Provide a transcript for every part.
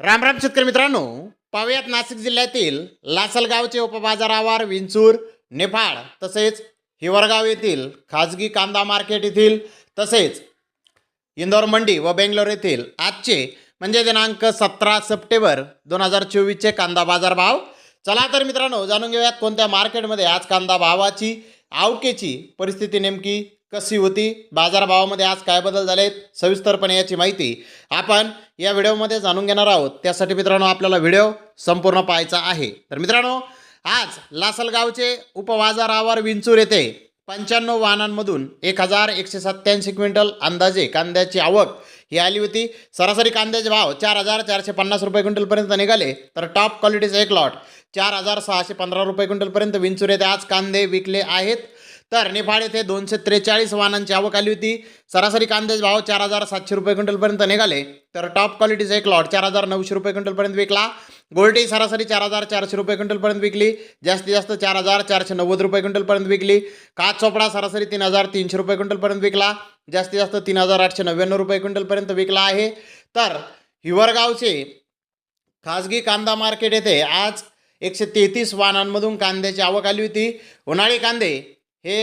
रामराम शेतकरी मित्रांनो पाहुयात नाशिक जिल्ह्यातील लासलगावचे उपबाजारावर विंचूर नेफाड तसेच हिवरगाव येथील खाजगी कांदा मार्केट येथील तसेच इंदोर मंडी व बेंगलोर येथील आजचे म्हणजे दिनांक सतरा सप्टेंबर दोन हजार चोवीसचे कांदा बाजार भाव चला तर मित्रांनो जाणून घेऊयात कोणत्या मार्केटमध्ये आज कांदा भावाची आवकेची परिस्थिती नेमकी. कशी होती? बाजारभावामध्ये आज काय बदल झालेत? सविस्तरपणे याची माहिती आपण या व्हिडिओमध्ये जाणून घेणार आहोत. त्यासाठी मित्रांनो आपल्याला व्हिडिओ संपूर्ण पाहायचा आहे. तर मित्रांनो आज लासलगावचे उपबाजारावर विंचूर येथे पंच्याण्णव वाहनांमधून एक हजार एकशे सत्त्याऐंशी क्विंटल अंदाजे कांद्याची आवक ही आली होती. सरासरी कांद्याचे भाव चार हजार चारशे पन्नास रुपये क्विंटलपर्यंत निघाले. तर टॉप क्वालिटीचा एक लॉट चार हजार सहाशे पंधरा रुपये क्विंटलपर्यंत विंचूर येथे आज कांदे विकले आहेत. तर निफाड येथे दोनशे त्रेचाळीस वाहनांची आवक आली होती. सरासरी कांद्याचे भाव चार हजार सातशे रुपये क्विंटलपर्यंत निघाले. तर टॉप क्वालिटीचा एक लॉट चार हजार नऊशे रुपये क्विंटलपर्यंत विकला. गोल्टी सरासरी चार हजार चारशे रुपये क्विंटलपर्यंत विकली. जास्तीत जास्त चार हजार चारशे नव्वद रुपये क्विंटलपर्यंत विकली. काच चोपडा सरासरी तीन हजार तीनशे रुपये क्विंटलपर्यंत विकला. जास्तीत जास्त तीन हजार आठशे नव्याण्णव रुपये क्विंटलपर्यंत विकला आहे. तर हिवरगावचे खाजगी कांदा मार्केट येथे आज एकशे तेहतीस वाहनांमधून कांद्याची आवक आली होती. उन्हाळी कांदे हे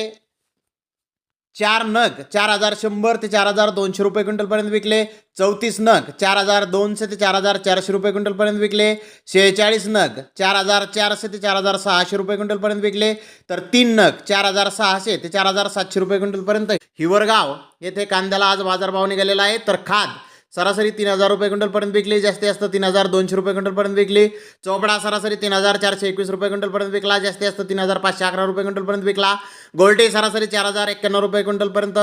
चार नग चार हजार शंभर ते चार हजार दोनशे रुपये क्विंटलपर्यंत विकले. चौतीस नग चार हजार दोनशे ते चार हजार चारशे रुपये क्विंटलपर्यंत विकले. शेहेचाळीस नग चार हजार चारशे ते चार हजार सहाशे रुपये क्विंटलपर्यंत विकले. तर तीन नग चार हजार सहाशे ते चार हजार सातशे रुपये क्विंटलपर्यंत. हिवरगाव येथे कांद्याला आज बाजारभाव निघालेला आहे. तर खाद सरासरी तीन हजार रुपये क्विंटलपर्यंत विकली जास्तीत जास्त तीन हजार दोनशे रुपये क्विंटलपर्यंत विकली. चोपडा सरासरी तीन हजार चारशे एकवीस रुपये क्विंटलपर्यंत विकला जास्तीत जास्त तीन हजार पाचशे अकरा रुपये क्विंटलपर्यंत विकला. गोल्टे सरासरी चार हजार एक्क्याण्णव रुपये क्विंटलपर्यंत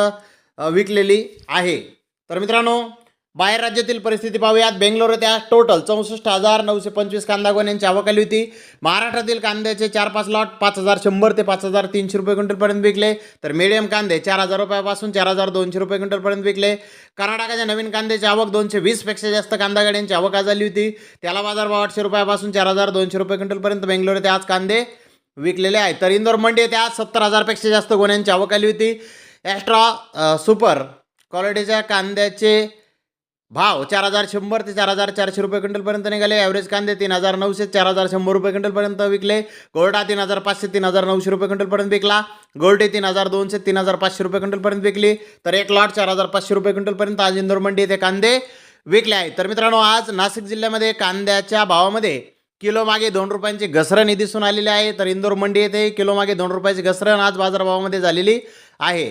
विकलेली आहे. तर मित्रांनो बाहेर राज्यातील परिस्थिती पाहूयात. बेंगलोर येथे आज टोटल चौसष्ट हजार नऊशे पंचवीस कांदा गोण्यांची आवक आली होती. महाराष्ट्रातील कांद्याचे चार पाच लॉट पाच हजार शंभर ते पाच हजार तीनशे रुपये क्विंटलपर्यंत विकले. तर मीडियम कांदे चार हजार रुपयापासून चार हजार दोनशे रुपये क्विंटलपर्यंत विकले. कर्नाटकाच्या नवीन कांद्याची आवक दोनशे वीसपेक्षा जास्त कांदा गाड्यांची आवक आज झाली होती. त्याला बाजारभाव आठशे रुपयापासून चार हजार दोनशे रुपये क्विंटलपर्यंत बेंगलोर येथे आज कांदे विकलेले आहेत. तर इंदोर मंडी येथे आज सत्तर हजारपेक्षा जास्त गोण्यांची आवक आली होती. ॲस्ट्रा सुपर क्वालिटीच्या कांद्याचे भाव चार हजार शंभर ते चार हजार चारशे रुपये क्विंटलपर्यंत निघाले. ॲव्हरेज कांदे तीन हजार नऊशे चार हजार शंभर रुपये क्विंटलपर्यंत विकले. गोल्डा तीन हजार पाचशे तीन हजार नऊशे रुपये क्विंटलपर्यंत विकला. गोल्डे तीन हजार दोनशे तीन हजार पाचशे रुपये क्विंटलपर्यंत विकली. तर एक लॉट चार हजार पाचशे रुपये क्विंटलपर्यंत आज इंदोर मंडी येथे कांदे विकले आहेत. तर मित्रांनो आज नाशिक जिल्ह्यामध्ये कांद्याच्या भावामध्ये किलो मागे दोन रुपयांची घसरण दिसून आलेली आहे. तर इंदोर मंडी येथे किलो मागे दोन रुपयाची घसरण आज बाजारभावामध्ये झालेली आहे.